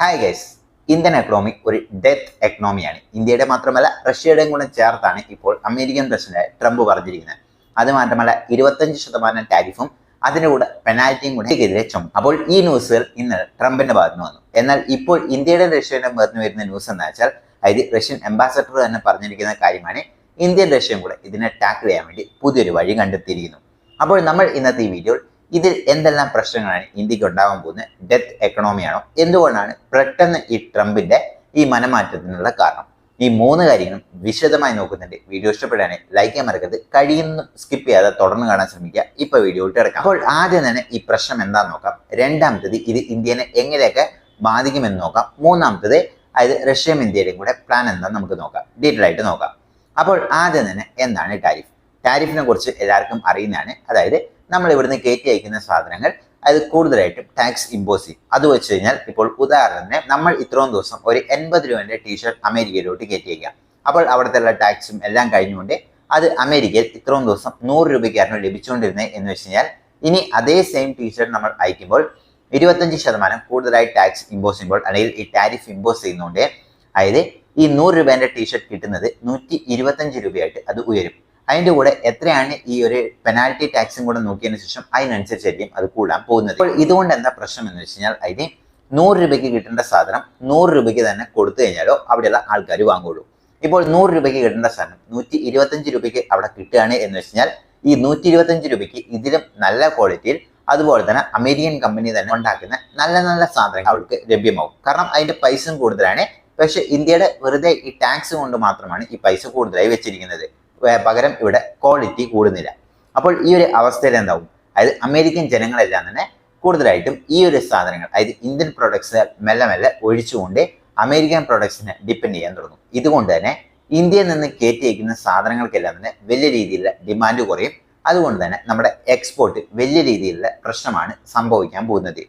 Hi guys Indian economy ഒരു death എക്കണോമിയാണ് ഇന്ത്യയുടെ മാത്രമല്ല റഷ്യയുടെയും കൂടെ ചേർത്താണ് ഇപ്പോൾ അമേരിക്കൻ പ്രസിഡന്റ് ട്രംപ് പറഞ്ഞിരിക്കുന്നത്. അത് മാത്രമല്ല ഇരുപത്തഞ്ച് ശതമാനം ടാരിഫും അതിന്റെ കൂടെ പെനാൽറ്റിയും കൂടെ ഇന്ത്യക്കെതിരെ ചുമ അപ്പോൾ ഈ ന്യൂസുകൾ ഇന്ന് ട്രംപിന്റെ ഭാഗത്ത് വന്നു. എന്നാൽ ഇപ്പോൾ ഇന്ത്യയുടെ റഷ്യയുടെ ഭാഗത്ത് വരുന്ന ന്യൂസ് എന്ന് വെച്ചാൽ അതായത് റഷ്യൻ അംബാസഡർ തന്നെ പറഞ്ഞിരിക്കുന്ന കാര്യമാണ് ഇന്ത്യൻ റഷ്യയും കൂടെ ഇതിനെ ടാക്കിൾ ചെയ്യാൻ വേണ്ടി പുതിയൊരു വഴി കണ്ടെത്തിയിരിക്കുന്നു. അപ്പോൾ നമ്മൾ ഇന്നത്തെ ഈ വീഡിയോയിൽ ഇതിൽ എന്തെല്ലാം പ്രശ്നങ്ങളാണ് ഇന്ത്യയ്ക്ക് ഉണ്ടാവാൻ പോകുന്നത് ഡെത്ത് എക്കണോമിയാണോ എന്തുകൊണ്ടാണ് പെട്ടെന്ന് ഈ ട്രംപിന്റെ ഈ മനമാറ്റത്തിനുള്ള കാരണം? ഈ മൂന്ന് കാര്യങ്ങളും വിശദമായി നോക്കുന്നുണ്ട്. വീഡിയോ ഇഷ്ടപ്പെടുകയാണെങ്കിൽ ലൈക്ക് ചെയ്യാൻ മറക്കരുത്. കഴിയുന്ന സ്കിപ്പ് ചെയ്യാതെ തുടർന്ന് കാണാൻ ശ്രമിക്കുക. ഇപ്പൊ വീഡിയോ ഇട്ട് അപ്പോൾ ആദ്യം തന്നെ ഈ പ്രശ്നം എന്താണെന്ന് നോക്കാം. രണ്ടാമത്തത് ഇത് ഇന്ത്യനെ എങ്ങനെയൊക്കെ ബാധിക്കുമെന്ന് നോക്കാം. മൂന്നാമത്തത് അതായത് റഷ്യയും ഇന്ത്യയുടെയും കൂടെ പ്ലാൻ എന്താണെന്ന് നമുക്ക് നോക്കാം. ഡീറ്റെയിൽ ആയിട്ട് നോക്കാം. അപ്പോൾ ആദ്യം തന്നെ എന്താണ് ടാരിഫ് ടാരിഫിനെ കുറിച്ച് എല്ലാവർക്കും അറിയുന്നതാണ്. അതായത് നമ്മൾ ഇവിടുന്ന് കയറ്റി അയക്കുന്ന സാധനങ്ങൾ അത് കൂടുതലായിട്ടും ടാക്സ് ഇമ്പോസ് ചെയ്യും. അത് വെച്ച് കഴിഞ്ഞാൽ ഇപ്പോൾ ഉദാഹരണത്തിന് നമ്മൾ ഇത്രയും ദിവസം ഒരു എൺപത് രൂപന്റെ ടീഷർട്ട് അമേരിക്കയിലോട്ട് കയറ്റി അയക്കാം. അപ്പോൾ അവിടുത്തെ ടാക്സും എല്ലാം കഴിഞ്ഞുകൊണ്ട് അത് അമേരിക്കയിൽ ഇത്രയും ദിവസം നൂറ് രൂപയ്ക്കായിരുന്നു ലഭിച്ചുകൊണ്ടിരുന്നത് എന്ന് വെച്ച് കഴിഞ്ഞാൽ ഇനി അതേ സെയിം ടീഷർട്ട് നമ്മൾ അയക്കുമ്പോൾ ഇരുപത്തഞ്ച് ശതമാനം കൂടുതലായി ടാക്സ് ഇമ്പോസ് ചെയ്യുമ്പോൾ അല്ലെങ്കിൽ ഈ ടാരിഫ് ഇമ്പോസ് ചെയ്യുന്നതുകൊണ്ട് അതായത് ഈ നൂറ് രൂപേന്റെ ടീഷർട്ട് കിട്ടുന്നത് നൂറ്റി ഇരുപത്തഞ്ച് രൂപയായിട്ട് അത് ഉയരും. അതിന്റെ കൂടെ എത്രയാണ് ഈ ഒരു പെനാൽറ്റി ടാക്സും കൂടെ നോക്കിയതിന് ശേഷം അതിനനുസരിച്ചായിരിക്കും അത് കൂടാൻ പോകുന്നത്. ഇതുകൊണ്ട് എന്താ പ്രശ്നം എന്ന് വെച്ച് കഴിഞ്ഞാൽ അതിന് നൂറ് രൂപയ്ക്ക് കിട്ടേണ്ട സാധനം നൂറ് രൂപയ്ക്ക് തന്നെ കൊടുത്തു കഴിഞ്ഞാലോ അവിടെയുള്ള ആൾക്കാർ വാങ്ങുള്ളൂ. ഇപ്പോൾ നൂറ് രൂപയ്ക്ക് കിട്ടേണ്ട സാധനം നൂറ്റി ഇരുപത്തഞ്ച് രൂപയ്ക്ക് അവിടെ കിട്ടുകയാണ് എന്ന് വെച്ച് കഴിഞ്ഞാൽ ഈ നൂറ്റി ഇരുപത്തഞ്ച് രൂപയ്ക്ക് ഇതിലും നല്ല ക്വാളിറ്റിയിൽ അതുപോലെ തന്നെ അമേരിക്കൻ കമ്പനി തന്നെ ഉണ്ടാക്കുന്ന നല്ല നല്ല സാധനങ്ങൾ അവർക്ക് ലഭ്യമാവും കാരണം അതിന്റെ പൈസയും കൂടുതലാണ്. പക്ഷേ ഇന്ത്യയുടെ വെറുതെ ഈ ടാക്സ് കൊണ്ട് മാത്രമാണ് ഈ പൈസ കൂടുതലായി വെച്ചിരിക്കുന്നത്. പകരം ഇവിടെ ക്വാളിറ്റി കൂടുന്നില്ല. അപ്പോൾ ഈ ഒരു അവസ്ഥയിൽ എന്താവും? അതായത് അമേരിക്കൻ ജനങ്ങളെല്ലാം തന്നെ കൂടുതലായിട്ടും ഈ ഒരു സാധനങ്ങൾ അതായത് ഇന്ത്യൻ പ്രൊഡക്ട്സിനെ മെല്ലെ മെല്ലെ ഒഴിച്ചുകൊണ്ട് അമേരിക്കൻ പ്രൊഡക്ട്സിനെ ഡിപ്പെൻഡ് ചെയ്യാൻ തുടങ്ങും. ഇതുകൊണ്ട് തന്നെ ഇന്ത്യയിൽ നിന്ന് കയറ്റി അയക്കുന്ന സാധനങ്ങൾക്കെല്ലാം തന്നെ വലിയ രീതിയിലുള്ള ഡിമാൻഡ് കുറയും. അതുകൊണ്ട് തന്നെ നമ്മുടെ എക്സ്പോർട്ട് വലിയ രീതിയിലുള്ള പ്രശ്നമാണ് സംഭവിക്കാൻ പോകുന്നത്.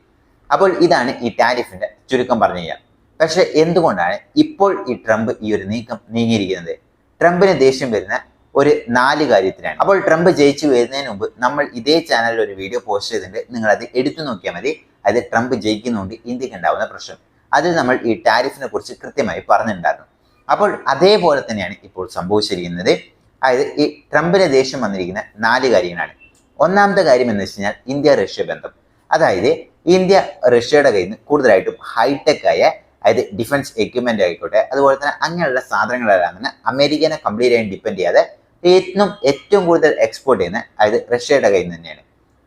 അപ്പോൾ ഇതാണ് ഈ ടാരിഫിന്റെ ചുരുക്കം പറഞ്ഞു കഴിഞ്ഞാൽ. പക്ഷേ എന്തുകൊണ്ടാണ് ഇപ്പോൾ ഈ ട്രംപ് ഈ ഒരു നീക്കം നീങ്ങിയിരിക്കുന്നത്? ട്രംപിന് ദേഷ്യം വരുന്ന ഒരു നാല് കാര്യത്തിനാണ്. അപ്പോൾ ട്രംപ് ജയിച്ചു വരുന്നതിന് മുമ്പ് നമ്മൾ ഇതേ ചാനലിൽ ഒരു വീഡിയോ പോസ്റ്റ് ചെയ്തിട്ടുണ്ട്. നിങ്ങൾ അത് എടുത്തു നോക്കിയാൽ മതി. അത് ട്രംപ് ജയിക്കുന്നതുകൊണ്ട് ഇന്ത്യയ്ക്ക് ഉണ്ടാവുന്ന പ്രശ്നം. അതിൽ നമ്മൾ ഈ ടാരിഫിനെ കുറിച്ച് കൃത്യമായി പറഞ്ഞിട്ടുണ്ടായിരുന്നു. അപ്പോൾ അതേപോലെ തന്നെയാണ് ഇപ്പോൾ സംഭവിച്ചിരിക്കുന്നത്. അതായത് ഈ ട്രംപിനെ ദേഷ്യം വന്നിരിക്കുന്ന നാല് കാര്യങ്ങളാണ്. ഒന്നാമത്തെ കാര്യം എന്ന് വെച്ച് കഴിഞ്ഞാൽ ഇന്ത്യ റഷ്യ ബന്ധം. അതായത് ഇന്ത്യ റഷ്യയുടെ കയ്യിൽ നിന്ന് കൂടുതലായിട്ടും ഹൈടെക് ആയ അതായത് ഡിഫൻസ് എക്യുപ്മെന്റ് ആയിക്കോട്ടെ അതുപോലെ തന്നെ അങ്ങനെയുള്ള സാധനങ്ങളെല്ലാം തന്നെ അമേരിക്കനെ കംപ്ലീറ്റ് ആയി ഡിപ്പെൻഡ് ചെയ്യാതെ ഏറ്റവും ഏറ്റവും കൂടുതൽ എക്സ്പോർട്ട് ചെയ്യുന്ന അതായത് റഷ്യയുടെ കയ്യിൽ തന്നെയാണ്.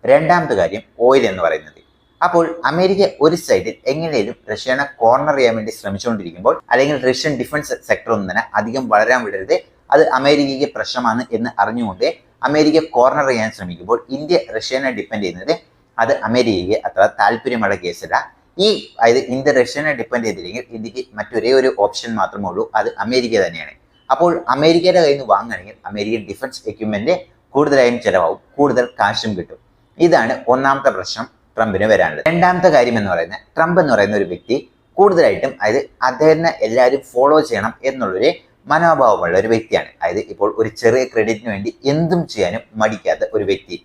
രണ്ടാമത്തെ കാര്യം ഓയിൽ എന്ന് പറയുന്നത്. അപ്പോൾ അമേരിക്ക ഒരു സൈഡിൽ എങ്ങനെയും റഷ്യനെ കോർണർ ചെയ്യാൻ വേണ്ടി ശ്രമിച്ചുകൊണ്ടിരിക്കുമ്പോൾ അല്ലെങ്കിൽ റഷ്യൻ ഡിഫൻസ് സെക്ടർ ഒന്നും തന്നെ അധികം വളരാൻ വിടരുത്. അത് അമേരിക്കയ്ക്ക് പ്രശ്നമാണ് എന്ന് അറിഞ്ഞുകൊണ്ട് അമേരിക്ക കോർണർ ചെയ്യാൻ ശ്രമിക്കുമ്പോൾ ഇന്ത്യ റഷ്യനെ ഡിപ്പെൻഡ് ചെയ്യുന്നത് അത് അമേരിക്കയ്ക്ക് അത്ര താല്പര്യമുള്ള കേസല്ല ഈ അതായത് ഇന്ത്യ റഷ്യനെ ഡിപ്പെൻഡ് ചെയ്തില്ലെങ്കിൽ ഇന്ത്യയ്ക്ക് മറ്റൊരേ ഒരു ഓപ്ഷൻ മാത്രമേ ഉള്ളൂ. അത് അമേരിക്ക തന്നെയാണ്. അപ്പോൾ അമേരിക്കയുടെ കയ്യിൽ നിന്ന് വാങ്ങുകയാണെങ്കിൽ അമേരിക്കൻ ഡിഫൻസ് എക്യുപ്മെന്റ് കൂടുതലായും ചിലവാകും കൂടുതൽ കാശും കിട്ടും. ഇതാണ് ഒന്നാമത്തെ പ്രശ്നം ട്രംപിന് വരാനുള്ളത്. രണ്ടാമത്തെ കാര്യം എന്ന് പറയുന്നത് ട്രംപ് എന്ന് പറയുന്ന ഒരു വ്യക്തി കൂടുതലായിട്ടും അതായത് അദ്ദേഹത്തിനെ എല്ലാവരും ഫോളോ ചെയ്യണം എന്നുള്ളൊരു മനോഭാവമുള്ള ഒരു വ്യക്തിയാണ്. അതായത് ഇപ്പോൾ ഒരു ചെറിയ ക്രെഡിറ്റിന് വേണ്ടി എന്തും ചെയ്യാനും മടിക്കാത്ത ഒരു വ്യക്തി.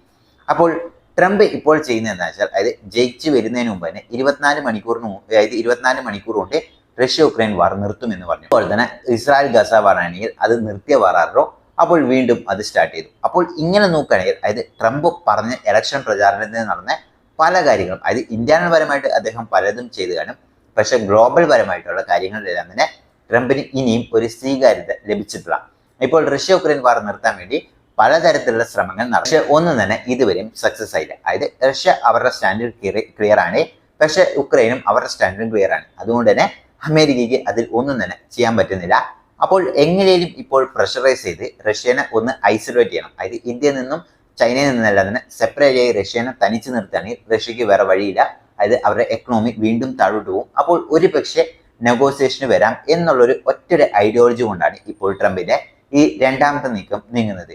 അപ്പോൾ ട്രംപ് ഇപ്പോൾ ചെയ്യുന്നത് എന്താ വെച്ചാൽ അതായത് ജയിച്ചു വരുന്നതിന് മുമ്പ് തന്നെ ഇരുപത്തിനാല് മണിക്കൂറിന് അതായത് ഇരുപത്തിനാല് മണിക്കൂർ കൊണ്ട് റഷ്യ ഉക്രൈൻ വാർ നിർത്തുമെന്ന് പറഞ്ഞു. അതുപോലെ തന്നെ ഇസ്രായേൽ ഗസ വാറാണെങ്കിൽ അത് നിർത്തിയ വാറാറോ അപ്പോൾ വീണ്ടും അത് സ്റ്റാർട്ട് ചെയ്തു. അപ്പോൾ ഇങ്ങനെ നോക്കുകയാണെങ്കിൽ അതായത് ട്രംപ് പറഞ്ഞ ഇലക്ഷൻ പ്രചാരണത്തിന് നടന്ന പല കാര്യങ്ങളും അതായത് ഇന്ത്യൻ പരമായിട്ട് അദ്ദേഹം പലതും ചെയ്തു കാണും പക്ഷേ ഗ്ലോബൽ പരമായിട്ടുള്ള കാര്യങ്ങളിലെല്ലാം തന്നെ ട്രംപിന് ഇനിയും ഒരു സ്വീകാര്യത ലഭിച്ചിട്ടില്ല. ഇപ്പോൾ റഷ്യ ഉക്രൈൻ വാർ നിർത്താൻ വേണ്ടി പലതരത്തിലുള്ള ശ്രമങ്ങൾ നടത്തി പക്ഷെ ഒന്നും തന്നെ ഇതുവരെയും സക്സസ് ആയില്ല. അതായത് റഷ്യ അവരുടെ സ്റ്റാൻഡേർഡ് ക്ലിയർ ആണ്. പക്ഷേ ഉക്രൈനും അവരുടെ സ്റ്റാൻഡേർഡ് ക്ലിയർ ആണ്. അതുകൊണ്ട് തന്നെ അമേരിക്കയ്ക്ക് അതിൽ ഒന്നും തന്നെ ചെയ്യാൻ പറ്റുന്നില്ല. അപ്പോൾ എങ്ങനെയും ഇപ്പോൾ പ്രഷറൈസ് ചെയ്ത് റഷ്യനെ ഒന്ന് ഐസൊലേറ്റ് ചെയ്യണം. അതായത് ഇന്ത്യയിൽ നിന്നും ചൈനയിൽ നിന്നെല്ലാം തന്നെ സെപ്പറേറ്റ് ആയി റഷ്യനെ തനിച്ച് നിർത്തുകയാണെങ്കിൽ റഷ്യക്ക് വേറെ വഴിയില്ല. അതായത് അവരുടെ എക്കണോമി വീണ്ടും താഴോട്ട് പോകും. അപ്പോൾ ഒരു പക്ഷേ നെഗോസിയേഷന് വരാം എന്നുള്ളൊരു ഒറ്റൊരു ഐഡിയോളജി കൊണ്ടാണ് ഇപ്പോൾ ട്രംപിന്റെ ഈ രണ്ടാമത്തെ നീക്കം നീങ്ങുന്നത്.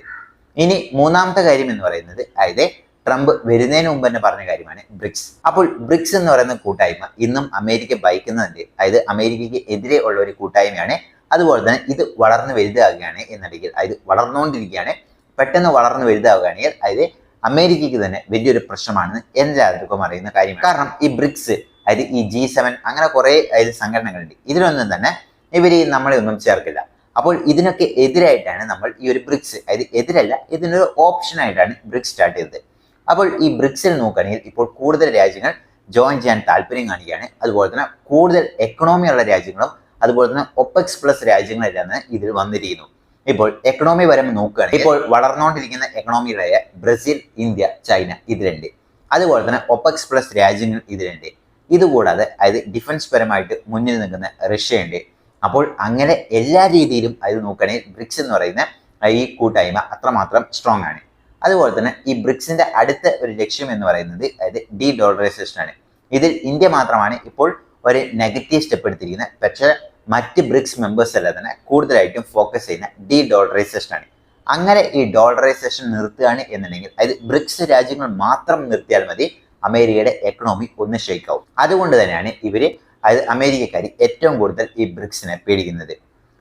ഇനി മൂന്നാമത്തെ കാര്യം എന്ന് പറയുന്നത് അതായത് ട്രംപ് വരുന്നതിന് മുമ്പ് തന്നെ പറഞ്ഞ കാര്യമാണ് ബ്രിക്സ്. അപ്പോൾ ബ്രിക്സ് എന്ന് പറയുന്ന കൂട്ടായ്മ ഇന്നും അമേരിക്ക ഭയക്കുന്നതിന്റെ അതായത് അമേരിക്കയ്ക്ക് എതിരെ ഉള്ള ഒരു കൂട്ടായ്മയാണ്. അതുപോലെ തന്നെ ഇത് വളർന്നു വലുതാകുകയാണ് എന്നുണ്ടെങ്കിൽ അതായത് വളർന്നുകൊണ്ടിരിക്കുകയാണ് പെട്ടെന്ന് വളർന്നു വലുതാവുകയാണെങ്കിൽ അതായത് അമേരിക്കയ്ക്ക് തന്നെ വലിയൊരു പ്രശ്നമാണെന്ന് എല്ലാവർക്കും അറിയുന്ന കാര്യമാണ്. കാരണം ഈ ബ്രിക്സ് അതായത് ഈ ജി സെവൻ അങ്ങനെ കുറേ അതായത് സംഘടനകളുണ്ട്. ഇതിലൊന്നും തന്നെ ഇവർ നമ്മളെ ഒന്നും ചേർക്കില്ല. അപ്പോൾ ഇതിനൊക്കെ എതിരായിട്ടാണ് നമ്മൾ ഈ ഒരു ബ്രിക്സ് അതായത് എതിരല്ല ഇതിനൊരു ഓപ്ഷനായിട്ടാണ് ബ്രിക്സ് സ്റ്റാർട്ട് ചെയ്തത്. അപ്പോൾ ഈ ബ്രിക്സിൽ നോക്കുകയാണെങ്കിൽ ഇപ്പോൾ കൂടുതൽ രാജ്യങ്ങൾ ജോയിൻ ചെയ്യാൻ താല്പര്യം കാണിക്കുകയാണ്. അതുപോലെ തന്നെ കൂടുതൽ എക്കണോമി ഉള്ള രാജ്യങ്ങളും അതുപോലെ തന്നെ ഒപ്പക്സ് പ്ലസ് രാജ്യങ്ങളെല്ലാം ഇതിൽ വന്നിരിക്കുന്നു. ഇപ്പോൾ എക്കണോമി പരം നോക്കുകയാണെങ്കിൽ ഇപ്പോൾ വളർന്നുകൊണ്ടിരിക്കുന്ന എക്കണോമികളായ ബ്രസീൽ ഇന്ത്യ ചൈന ഇതിലുണ്ട്. അതുപോലെ തന്നെ ഒപ്പക്സ് പ്ലസ് രാജ്യങ്ങൾ ഇതിലുണ്ട്. ഇതുകൂടാതെ അതായത് ഡിഫൻസ് പരമായിട്ട് മുന്നിൽ നിൽക്കുന്ന റഷ്യയുണ്ട് അപ്പോൾ അങ്ങനെ എല്ലാ രീതിയിലും അത് നോക്കുകയാണെങ്കിൽ ബ്രിക്സ് എന്ന് പറയുന്ന ഈ കൂട്ടായ്മ അത്രമാത്രം സ്ട്രോങ് ആണ്. അതുപോലെ തന്നെ ഈ ബ്രിക്സിന്റെ അടുത്ത ഒരു ലക്ഷ്യം എന്ന് പറയുന്നത് അതായത് ഡി ഡോളറൈസേഷൻ ആണ്. ഇതിൽ ഇന്ത്യ മാത്രമാണ് ഇപ്പോൾ ഒരു നെഗറ്റീവ് സ്റ്റെപ്പ് എടുത്തിരിക്കുന്നത്. പക്ഷേ മറ്റ് ബ്രിക്സ് മെമ്പേഴ്സ് എല്ലാം തന്നെ കൂടുതലായിട്ടും ഫോക്കസ് ചെയ്യുന്ന ഡി ഡോളറൈസേഷൻ ആണ്. അങ്ങനെ ഈ ഡോളറൈസേഷൻ നിർത്തുകയാണ് എന്നുണ്ടെങ്കിൽ അതായത് ബ്രിക്സ് രാജ്യങ്ങൾ മാത്രം നിർത്തിയാൽ മതി അമേരിക്കയുടെ എക്കണോമി ഒന്ന് ഷേക്ക് ആവും. അതുകൊണ്ട് തന്നെയാണ് ഇവർ അതായത് അമേരിക്കക്കാർ ഏറ്റവും കൂടുതൽ ഈ ബ്രിക്സിനെ പേടിക്കുന്നത്.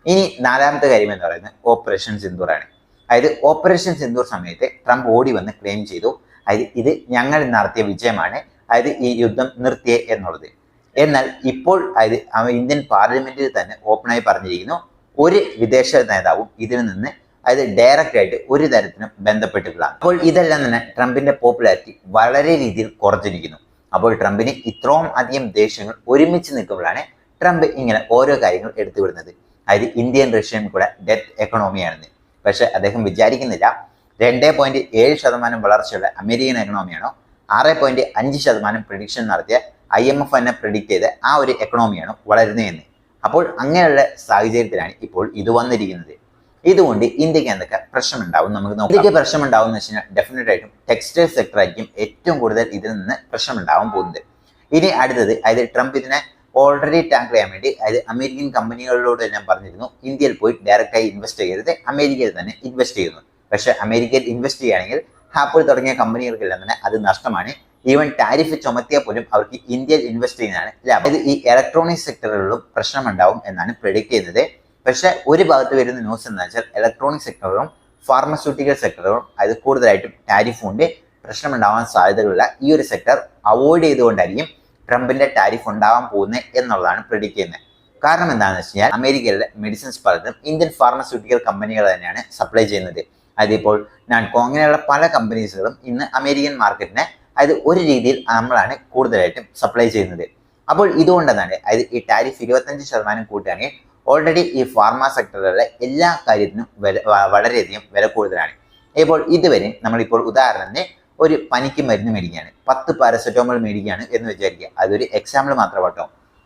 ഇനി നാലാമത്തെ കാര്യം എന്ന് പറയുന്നത് ഓപ്പറേഷൻ സിന്ദൂർ ആണ് അതായത് ഓപ്പറേഷൻ സിന്ദൂർ സമയത്ത് ട്രംപ് ഓടി വന്ന് ക്ലെയിം ചെയ്തു. അതായത് ഇത് ഞങ്ങൾ നടത്തിയ വിജയമാണ്. അതായത് ഈ യുദ്ധം നിർത്തിയേ എന്നുള്ളത്. എന്നാൽ ഇപ്പോൾ അതായത് ഇന്ത്യൻ പാർലമെന്റിൽ തന്നെ ഓപ്പണായി പറഞ്ഞിരിക്കുന്നു. ഒരു വിദേശ നേതാവും ഇതിൽ നിന്ന് അതായത് ഡയറക്റ്റ് ആയിട്ട് ഒരു തരത്തിലും ബന്ധപ്പെട്ടിട്ടുള്ള അപ്പോൾ ഇതെല്ലാം തന്നെ ട്രംപിന്റെ പോപ്പുലാരിറ്റി വളരെ രീതിയിൽ കുറഞ്ഞിരിക്കുന്നു. അപ്പോൾ ട്രംപിന് ഇത്രയും അധികം ദേശങ്ങൾ ഒരുമിച്ച് നിൽക്കുമ്പോഴാണ് ട്രംപ് ഇങ്ങനെ ഓരോ കാര്യങ്ങൾ എടുത്തുവിടുന്നത്. അതായത് ഇന്ത്യൻ റഷ്യൻ കൂടെ ഡെത്ത് എക്കണോമിയാണെന്ന് പക്ഷെ അദ്ദേഹം വിചാരിക്കുന്നില്ല. രണ്ട് പോയിന്റ് ഏഴ് ശതമാനം വളർച്ചയുള്ള അമേരിക്കൻ എക്കണോമിയാണോ ആറ് പോയിന്റ് അഞ്ച് ശതമാനം പ്രഡിക്ഷൻ നടത്തിയ ഐ എം എഫ് തന്നെ പ്രിഡിക്റ്റ് ചെയ്ത ആ ഒരു എക്കണോമിയാണ് വളരുന്നതെന്ന് അപ്പോൾ അങ്ങനെയുള്ള സാഹചര്യത്തിലാണ് ഇപ്പോൾ ഇത് വന്നിരിക്കുന്നത്. ഇതുകൊണ്ട് ഇന്ത്യയ്ക്ക് എന്തൊക്കെ പ്രശ്നമുണ്ടാവും നമുക്ക് നോക്കാം. ഇന്ത്യയ്ക്ക് പ്രശ്നമുണ്ടാവും എന്ന് വെച്ച് കഴിഞ്ഞാൽ ഡെഫിനറ്റ് ആയിട്ടും ടെക്സ്റ്റൈൽ സെക്ടർ ആയിരിക്കും ഏറ്റവും കൂടുതൽ ഇതിൽ നിന്ന് പ്രശ്നമുണ്ടാവാൻ പോകുന്നത്. ഇനി അടുത്തത് അതായത് ട്രംപ് ഇതിനെ ഓൾറെഡി ടാങ്ക് ചെയ്യാൻ വേണ്ടി അതായത് അമേരിക്കൻ കമ്പനികളോട് ഞാൻ പറഞ്ഞിരുന്നു ഇന്ത്യയിൽ പോയി ഡയറക്റ്റായി ഇൻവെസ്റ്റ് ചെയ്യരുത് അമേരിക്കയിൽ തന്നെ ഇൻവെസ്റ്റ് ചെയ്യുന്നു. പക്ഷേ അമേരിക്കയിൽ ഇൻവെസ്റ്റ് ചെയ്യുകയാണെങ്കിൽ ആപ്പിൾ തുടങ്ങിയ കമ്പനികൾക്കെല്ലാം തന്നെ അത് നഷ്ടമാണ്. ഈവൻ ടാരിഫ് ചുമത്തിയാൽ പോലും അവർക്ക് ഇന്ത്യയിൽ ഇൻവെസ്റ്റ് ചെയ്യുന്നതാണ് ലാഭം. ഇത് ഈ ഇലക്ട്രോണിക് സെക്ടറുകളിലും പ്രശ്നമുണ്ടാവും എന്നാണ് പ്രെഡിക്റ്റ് ചെയ്യുന്നത്. പക്ഷേ ഒരു ഭാഗത്ത് വരുന്ന ന്യൂസ് എന്താ വെച്ചാൽ ഇലക്ട്രോണിക് സെക്ടറുകളും ഫാർമസ്യൂട്ടിക്കൽ സെക്ടറുകളും അത് കൂടുതലായിട്ടും ടാരിഫ് കൊണ്ട് പ്രശ്നമുണ്ടാവാൻ സാധ്യതകളുള്ള ഈ ഒരു സെക്ടർ അവോയ്ഡ് ചെയ്തുകൊണ്ടായിരിക്കും ട്രംപിന്റെ ടാരിഫ് ഉണ്ടാവാൻ പോകുന്നത് എന്നുള്ളതാണ് പ്രെഡിക്റ്റ് ചെയ്യുന്നത്. കാരണം എന്താണെന്ന് വെച്ച് കഴിഞ്ഞാൽ അമേരിക്കയിലെ മെഡിസിൻസ് പലതും ഇന്ത്യൻ ഫാർമസ്യൂട്ടിക്കൽ കമ്പനികൾ തന്നെയാണ് സപ്ലൈ ചെയ്യുന്നത്. അതിപ്പോൾ നാൻകോ അങ്ങനെയുള്ള പല കമ്പനീസുകളും ഇന്ന് അമേരിക്കൻ മാർക്കറ്റിനെ അത് ഒരു രീതിയിൽ നമ്മളാണ് കൂടുതലായിട്ടും സപ്ലൈ ചെയ്യുന്നത്. അപ്പോൾ ഇതുകൊണ്ടെന്നാണ് അതായത് ഈ ടാരിഫ് ഇരുപത്തഞ്ച് ശതമാനം കൂട്ടുകയാണെങ്കിൽ ഓൾറെഡി ഈ ഫാർമ സെക്ടറിലെ എല്ലാ കാര്യത്തിനും വില വളരെയധികം വില കൂടുതലാണ്. ഇപ്പോൾ ഇതുവരെ നമ്മളിപ്പോൾ ഉദാഹരണത്തിന് ഒരു പനിക്ക് മരുന്ന് മേടിക്കുകയാണ്. പത്ത് പാരസെറ്റമോൾ മേടിക്കുകയാണ് എന്ന് വിചാരിക്കുക. അതൊരു എക്സാമ്പിൾ മാത്രം കേട്ടോ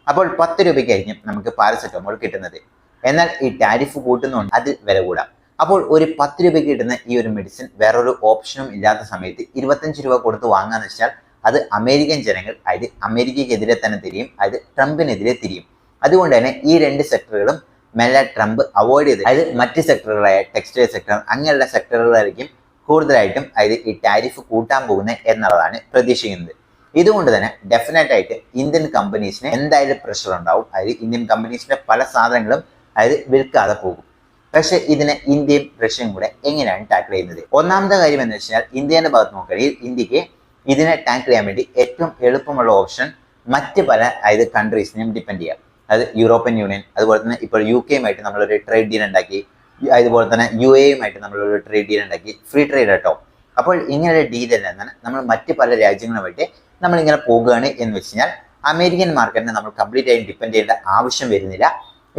അപ്പോൾ പത്ത് രൂപയ്ക്കായിരിക്കും നമുക്ക് പാരസെറ്റമോൾ കിട്ടുന്നത്. എന്നാൽ ഈ ടാരിഫ് കൂട്ടുന്നുണ്ട് അത് വില കൂടാം. അപ്പോൾ ഒരു പത്ത് രൂപയ്ക്ക് കിട്ടുന്ന ഈ ഒരു മെഡിസിൻ വേറൊരു ഓപ്ഷനും ഇല്ലാത്ത സമയത്ത് ഇരുപത്തഞ്ച് രൂപ കൊടുത്ത് വാങ്ങാന്ന് വെച്ചാൽ അത് അമേരിക്കൻ ജനങ്ങൾ അതായത് അമേരിക്കയ്ക്കെതിരെ തന്നെ തിരിയും അതായത് ട്രംപിനെതിരെ തിരിയും. അതുകൊണ്ട് തന്നെ ഈ രണ്ട് സെക്ടറുകളും മെല്ലെ ട്രംപ് അവോയ്ഡ് ചെയ്ത് അതായത് മറ്റ് സെക്ടറുകളായ ടെക്സ്റ്റൈൽ സെക്ടർ അങ്ങനെയുള്ള സെക്ടറുകളായിരിക്കും കൂടുതലായിട്ടും അതായത് ഈ ടാരിഫ് കൂട്ടാൻ പോകുന്നത് എന്നുള്ളതാണ് പ്രതീക്ഷിക്കുന്നത്. ഇതുകൊണ്ട് തന്നെ ഡെഫിനറ്റ് ആയിട്ട് ഇന്ത്യൻ കമ്പനീസിന് എന്തായാലും പ്രഷർ ഉണ്ടാവും. അതായത് ഇന്ത്യൻ കമ്പനീസിന്റെ പല സാധനങ്ങളും അതായത് വിൽക്കാതെ പോകും. പക്ഷേ ഇതിനെ ഇന്ത്യയും റഷ്യയും കൂടെ എങ്ങനെയാണ് ടാക്കിൾ ചെയ്യുന്നത്? ഒന്നാമത്തെ കാര്യം എന്ന് വെച്ചാൽ ഇന്ത്യയുടെ ഭാഗത്ത് നോക്കുകയാണെങ്കിൽ ഇന്ത്യയ്ക്ക് ഇതിനെ ടാക്കിൾ ചെയ്യാൻ വേണ്ടി ഏറ്റവും എളുപ്പമുള്ള ഓപ്ഷൻ മറ്റ് പല അതായത് കൺട്രീസിനെയും ഡിപ്പെൻഡ് ചെയ്യാം. അതായത് യൂറോപ്യൻ യൂണിയൻ അതുപോലെ തന്നെ ഇപ്പോൾ യു കെയുമായിട്ട് നമ്മളൊരു ട്രേഡ് ഡീൽ ഉണ്ടാക്കി. അതുപോലെ തന്നെ യു എയുമായിട്ട് നമ്മളൊരു ട്രേഡ് ഡീൽ ഉണ്ടാക്കി. ഫ്രീ ട്രേഡ് കേട്ടോ അപ്പോൾ ഇങ്ങനെ ഒരു ഡീൽ തന്നെ നമ്മൾ മറ്റ് പല രാജ്യങ്ങളുമായിട്ട് നമ്മളിങ്ങനെ പോകുകയാണ് എന്ന് വെച്ച് കഴിഞ്ഞാൽ അമേരിക്കൻ മാർക്കറ്റിനെ നമ്മൾ കംപ്ലീറ്റ് ആയി ഡിപ്പെൻഡ് ചെയ്യേണ്ട ആവശ്യം വരുന്നില്ല.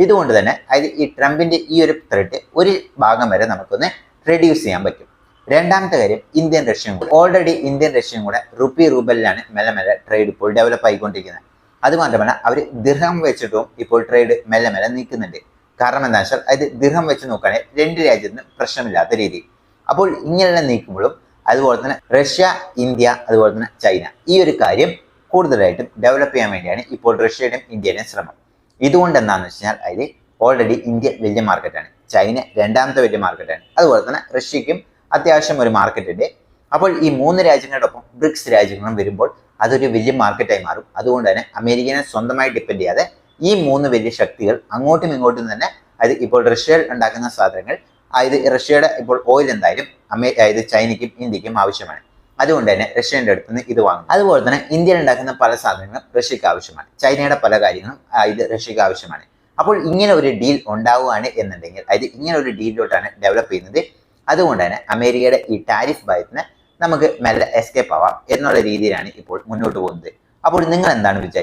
ഇതുകൊണ്ട് തന്നെ അതായത് ഈ ട്രംപിന്റെ ഈ ഒരു ത്രെഡ് ഒരു ഭാഗം വരെ നമുക്കൊന്ന് റെഡ്യൂസ് ചെയ്യാൻ പറ്റും. രണ്ടാമത്തെ കാര്യം ഇന്ത്യൻ റഷ്യയും കൂടെ. ഓൾറെഡി ഇന്ത്യൻ റഷ്യയും കൂടെ റുപ്പി റൂബലിലാണ് മെല്ലെ മെല്ലെ ട്രേഡ് ഇപ്പോൾ ഡെവലപ്പ് ആയിക്കൊണ്ടിരിക്കുന്നത്. അതുമാത്രമല്ല അവർ ദിർഹം വെച്ചിട്ടും ഇപ്പോൾ ട്രേഡ് മെല്ലെ മെല്ലെ നീക്കുന്നുണ്ട്. കാരണം എന്താ വെച്ചാൽ അത് ദീർഘം വെച്ച് നോക്കുകയാണെങ്കിൽ രണ്ട് രാജ്യത്തിന് പ്രശ്നമില്ലാത്ത രീതി. അപ്പോൾ ഇങ്ങനെയുള്ള നീക്കുമ്പോഴും അതുപോലെ തന്നെ റഷ്യ ഇന്ത്യ അതുപോലെ തന്നെ ചൈന ഈ ഒരു കാര്യം കൂടുതലായിട്ടും ഡെവലപ്പ് ചെയ്യാൻ വേണ്ടിയാണ് ഇപ്പോൾ റഷ്യയുടെയും ഇന്ത്യയുടെയും ശ്രമം. ഇതുകൊണ്ട് എന്താണെന്ന് വെച്ച് കഴിഞ്ഞാൽ അതിൽ ഓൾറെഡി ഇന്ത്യ വലിയ മാർക്കറ്റാണ് ചൈന രണ്ടാമത്തെ വലിയ മാർക്കറ്റാണ് അതുപോലെ തന്നെ റഷ്യയ്ക്കും അത്യാവശ്യം ഒരു മാർക്കറ്റുണ്ട് അപ്പോൾ ഈ മൂന്ന് രാജ്യങ്ങളോടൊപ്പം ബ്രിക്സ് രാജ്യങ്ങളും വരുമ്പോൾ അതൊരു വലിയ മാർക്കറ്റായി മാറും. അതുകൊണ്ട് തന്നെ അമേരിക്കനെ സ്വന്തമായി ഡിപ്പെൻഡ് ചെയ്യാതെ ഈ മൂന്ന് വലിയ ശക്തികൾ അങ്ങോട്ടും ഇങ്ങോട്ടും തന്നെ അതായത് ഇപ്പോൾ റഷ്യയിൽ ഉണ്ടാക്കുന്ന സാധനങ്ങൾ അതായത് റഷ്യയുടെ ഇപ്പോൾ ഓയിൽ എന്തായാലും അമേ അതായത് ചൈനയ്ക്കും ഇന്ത്യക്കും ആവശ്യമാണ്. അതുകൊണ്ട് തന്നെ റഷ്യന്റെ അടുത്ത് നിന്ന് ഇത് വാങ്ങും അതുപോലെ തന്നെ ഇന്ത്യയിൽ ഉണ്ടാക്കുന്ന പല സാധനങ്ങളും റഷ്യക്ക് ആവശ്യമാണ്. ചൈനയുടെ പല കാര്യങ്ങളും ഇത് റഷ്യക്ക് ആവശ്യമാണ്. അപ്പോൾ ഇങ്ങനെ ഒരു ഡീൽ ഉണ്ടാവുകയാണ് എന്നുണ്ടെങ്കിൽ അതായത് ഇങ്ങനെ ഒരു ഡീലിലോട്ടാണ് ഡെവലപ്പ് ചെയ്യുന്നത്. അതുകൊണ്ട് തന്നെ അമേരിക്കയുടെ ഈ ടാരിഫ് ഭയത്തിന് നമുക്ക് മെല്ലെ എസ്കേപ്പ് ആവാം എന്നുള്ള രീതിയിലാണ് ഇപ്പോൾ മുന്നോട്ട് പോകുന്നത്. അപ്പോൾ നിങ്ങൾ എന്താണ് വിചാരിക്കുന്നത്?